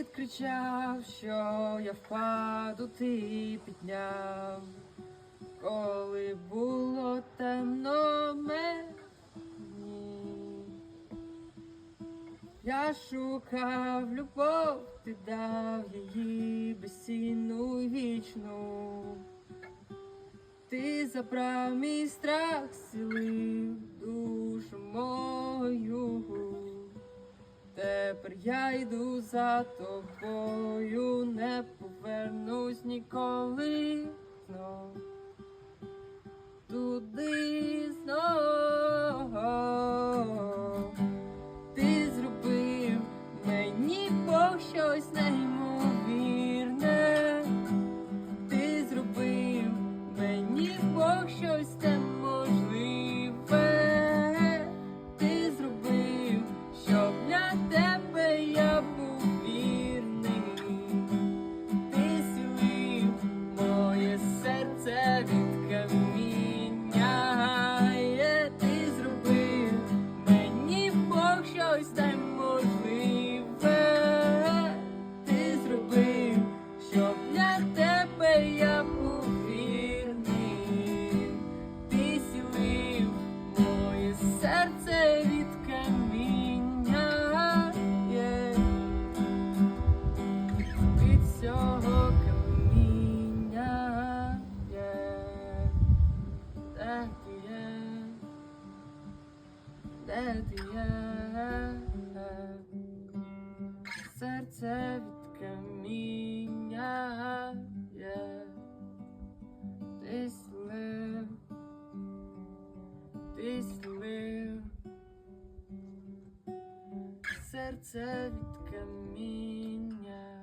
Світ кричав, що я впаду, ти підняв, коли було темно мені. Я шукав любов, ти дав її безцінну вічну. Ти забрав мій страх, зцілив Тепер я йду за тобою, не повернусь ніколи знов. Туди знов. Ти зробив мені Бог щось неймовірне. Ти зробив мені Бог щось щось неможливе. Ти зробив, щоб для тебе я був вірний. Ти зцілив моє серце від каміння. Є від цього каміння де ти є, де ти є, серце від каміння є, ти слив, серце від каміння.